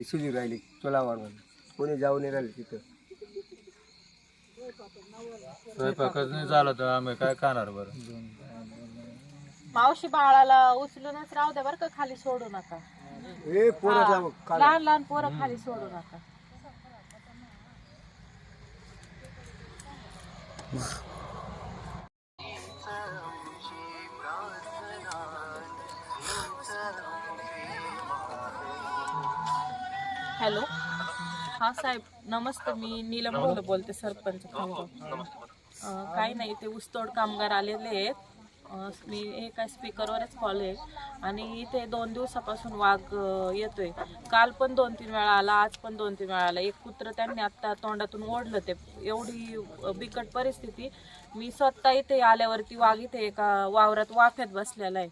शिजू राहिली चोलावर कोणी जाऊ नाही राहिले तिथं. स्वयंपाकच नाही झाला तर आम्ही काय खाणार बरं? मावशी बाळाला उचलूनच राहू द्या बरं का खाली सोडू नका. ए पोरं हा, लहान लहान पोरं खाली सोडू नका. हॅलो. हा साहेब नमस्ते मी नीलम बोल बोलते सरपंच खामगाव अं, काही नाही ते ऊसतोड कामगार आलेले आहेत. मी हे काय स्पीकरवरच कॉल आहे. आणि इथे दोन दिवसापासून वाघ येतोय. काल पण दोन तीन वेळा आला आज पण दोन तीन वेळा आला. एक कुत्र त्यांनी आत्ता तोंडातून ओढलं ते. एवढी बिकट परिस्थिती. मी स्वतः इथे आल्यावरती वाघ इथे एका वावरात वाफ्यात बसलेला आहे.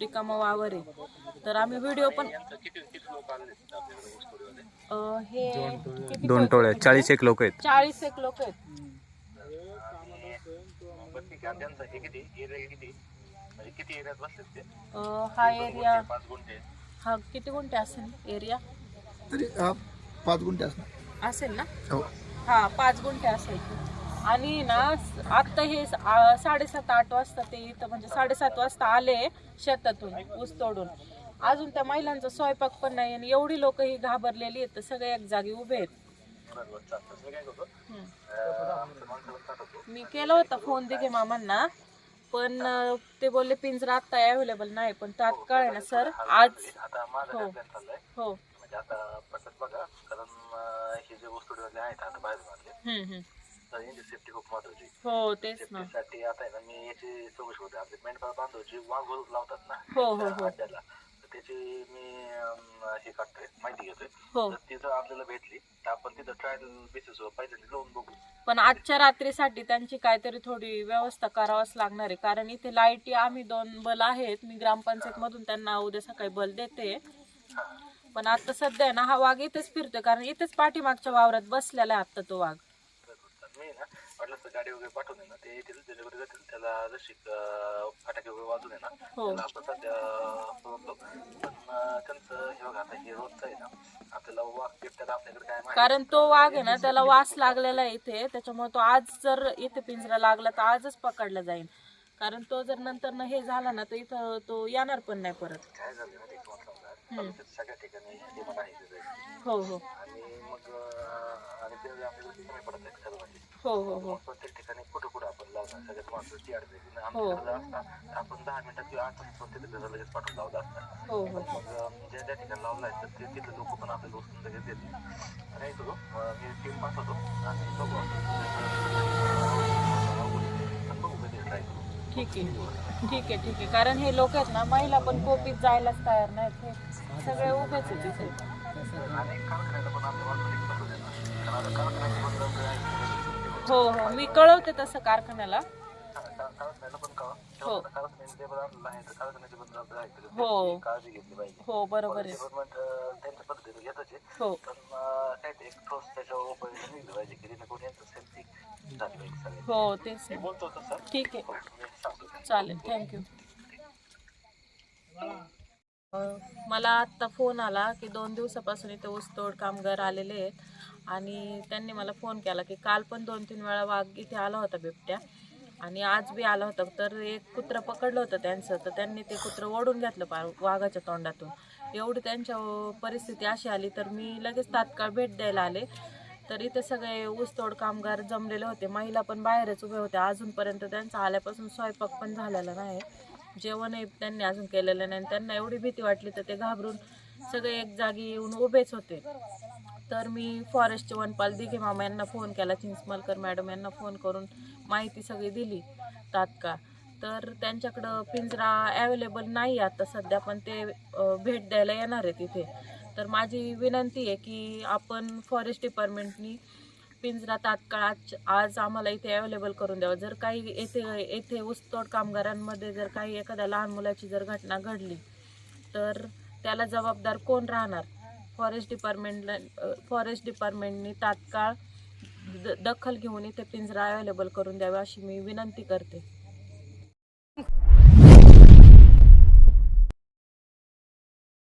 रिकामा वावर आहे. तर आम्ही व्हिडिओ पण अं, हे किती दोन टोळ्या चाळीस एक लोक आहेत. चाळीस एक लोक आहेत. अं, हा एरिया हा किती गुंठे असेल एरिया तरी हा पाच गुंठे असणार. असेल ना? हो. हा पाच गुंठे असेल. आणि ना आत्ता हे साडेसात आठ वाजता ते इथं म्हणजे साडेसात वाजता आले शेतातून ऊस तोडून. अजून त्या महिलांचा स्वयंपाक पण नाही आणि एवढी लोक ही घाबरलेली आहेत तर सगळे एक जागी उभे आहेत. मी केला होता फोन दिघे मामांना पण ते बोलले पिंजरा आता अवेलेबल नाही पण तात्काळ आहे ना सर आज हो हो. म्हणजे आता बघा कारण हे जे वस्तूवाले आहेत आता बाहेर सेफ्टी खूप महत्वाची हो तेच ना. साठी आता आहे ना मी याची चौकशी होते आपले मेंढपाळ बांधव जे वाघ लावतात ना हो हो हो. अड्ड्याला तर त्याची मी अं, हे काढतोय माहिती घेतोय. हो. तर आपल्याला भेटली तर आपण तिथं ट्रायल बेसिसवर पहिल्यांदा लावून बघू. पण आजच्या रात्रीसाठी त्यांची काहीतरी थोडी व्यवस्था करावाच लागणार आहे. कारण इथे लाईटी आम्ही दोन बल आहेत. मी ग्रामपंचायत मधून त्यांना उद्या सकाळी बल देते. पण आता सध्या ना हा वाघ इथेच फिरतोय. कारण इथेच पाठीमागच्या वावरात बसलेला आहे आता तो वाघ. मी ना वाटलं तर गाडी वगैरे पाठवून ना. ते येतील त्याच्याकडे जातील त्याला जशी फटाके वगैरे वाजून आहे ना हो. त्याला आपण सध्या सोडतो पण त्यांचं हे बघा आता हे रोजचं आहे ना आपल्याला वाघ बिबट्याला आपल्याकडे काय माहिती कारण तो वाघ आहे ना त्याला वास लागलेला आहे इथे त्याच्यामुळे तो आज जर इथे पिंजरा लागला तर आजच पकडला जाईल. कारण तो जर नंतर न हे झाला ना तर इथं तो येणार पण नाही परत. काय झालं ना ते तुम्हाला सांगणार तालुक्यात सगळ्या ठिकाणी डिमांड आहे त्याचं. हो हो. आहेत हो हो. हो. ठीक ठीक ठीक कारण हे लोक ना, महिला पण कोपीत जायलाच तयार नाहीत. हे सगळे हो हो. मी कळवते तसं कारखान्याला. पण हो. आहे हो. काळजी घेतली पाहिजे हो बरोबर आहे. त्यांच्या हो. ते हो तेच बोलतो तसं ठीक आहे. चालेल. थँक्यू मला आत्ता फोन आला की दोन दिवसापासून इथे ऊसतोड कामगार आलेले आहेत. आणि त्यांनी मला फोन केला की काल पण दोन तीन वेळा वाघ इथे आला होता बिबट्या. आणि आज बी आला होता. तर एक कुत्रं पकडलं होतं त्यांचं. तर त्यांनी ते कुत्रं ओढून घेतलं पार वाघाच्या तोंडातून. एवढी त्यांच्या परिस्थिती अशी आली तर मी लगेच तात्काळ भेट द्यायला आले. तर इथे सगळे ऊसतोड कामगार जमलेले होते. महिला पण बाहेरच उभे होते अजूनपर्यंत त्यांचा आल्यापासून स्वयंपाक पण झालेला नाही. जेवणही त्यांनी अजून केलेलं नाही. आणि त्यांना एवढी भीती वाटली तर ते घाबरून सगळे एक जागी येऊन उभेच होते. तर मी फॉरेस्टचे वनपाल दिघे मामा यांना फोन केला चिंचमलकर मॅडम यांना फोन करून माहिती सगळी दिली तात्काळ. तर त्यांच्याकडं पिंजरा अवेलेबल नाही आता सध्या पण ते भेट द्यायला येणार आहे तिथे. तर माझी विनंती आहे की आपण फॉरेस्ट डिपार्टमेंटनी पिंजरा तात्काळ आज आज आम्हाला इथे अवेलेबल करून द्यावा. जर काही येथे येथे ऊसतोड कामगारांमध्ये जर काही एखाद्या लहान मुलाची जर घटना घडली तर त्याला जबाबदार कोण राहणार? फॉरेस्ट डिपार्टमेंटला फॉरेस्ट डिपार्टमेंटनी तात्काळ द दखल घेऊन इथे पिंजरा अवेलेबल करून द्यावा अशी मी विनंती करते.